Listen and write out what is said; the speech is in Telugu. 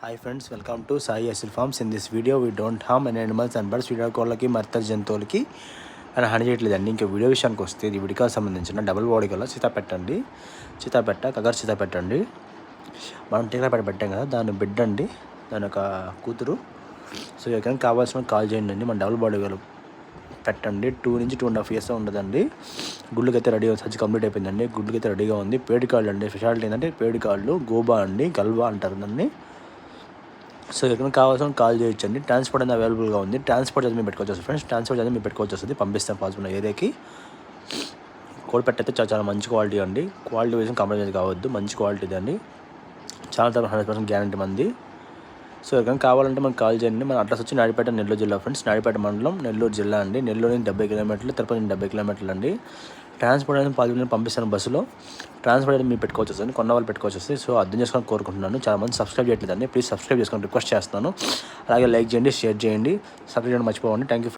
Hi friends welcome to Sai Asil farms in this video we don't harm and animals and birds video కోళ్ళకి మరితర జంతువులకి అని హాని చేయట్లేదండి ఇంకా వీడియో విషయానికి వస్తే ఇది విడికాకు సంబంధించిన డబుల్ బాడీ గల సీతాపెట్ట అండి సీతాపెట్ట కగర్ సీతాపెట్ట పెట్టండి మనం టీకాపెట్ట పెట్టాం కదా దాని బిడ్డ అండి దాని యొక్క కూతురు సో ఎక్కడికి కావాల్సిన కాల్ చేయండి అండి మన డబుల్ బాడీ గల పెట్టండి టూ నుంచి టూ అండ్ హాఫ్ ఇయర్స్ ఉండదండి గుళ్ళకైతే రెడీ సజ్జి కంప్లీట్ అయిపోయిందండి గుడ్లకైతే రెడీగా ఉంది పేడి కాళ్ళు అండి స్పెషాలిటీ ఏంటంటే పేడి కాళ్ళు గోబా అండి గల్వా అంటారు దాన్ని సో ఎక్కడ కావాల్సిన కాల్ చేయొచ్చండి. ట్రాన్స్పోర్ట్ అనేది అవైలబుల్గా ఉంది. ట్రాన్స్పోర్ట్ అనేది మీరు పెట్టుకోవచ్చు ఫ్రెండ్స్ ట్రాన్స్పోర్ట్ అనేది మీరు పెట్టుకోవచ్చు వస్తుంది పంపిస్తాం పాసిబుల్ ఏరియాకి కోడిపెట్ట అయితే చాలా చాలా మంచి క్వాలిటీ అండి. క్వాలిటీ వేసిన కాంప్రమైజ్ కావద్దు. మంచి క్వాలిటీ అండి. చాలా తరఫు హండ్రెడ్ పర్సెంట్ గ్యారంటీ మంది. సో ఎవరికైనా కావాలంటే మనకు కాల్ చేయండి. మన అడ్రస్ వచ్చి నాడిపేట నెల్లూరు జిల్లా ఫ్రెండ్స్ నాడిపేట మండలం నెల్లూరు జిల్లా అండి. నెల్లూరు నుంచి డెబ్బై కిలోమీటర్లు తిరుపతి నుంచి డెబ్బై కిలోమీటర్లు అండి. ట్రాన్స్పోర్ట్ అనేది పది పంపిస్తాను బస్సులో. ట్రాన్స్పోర్ట్ అనేది మీరు పెట్టుకోవచ్చు వస్తుంది కొన్న వాళ్ళు పెట్టుకోవచ్చు వస్తుంది సో అర్థం చేసుకొని కోరుకుంటున్నాను. చాలా మంది సబ్స్క్రైబ్ చేయట్లేదండి. ప్లీజ్ సబ్స్క్రైబ్ చేసుకొని రిక్వెస్ట్ చేస్తాను. అలాగే లైక్ చేయండి షేర్ చేయండి. సబ్స్క్రైబ్ చేయడం మర్చిపోవండి థ్యాంక్ యూ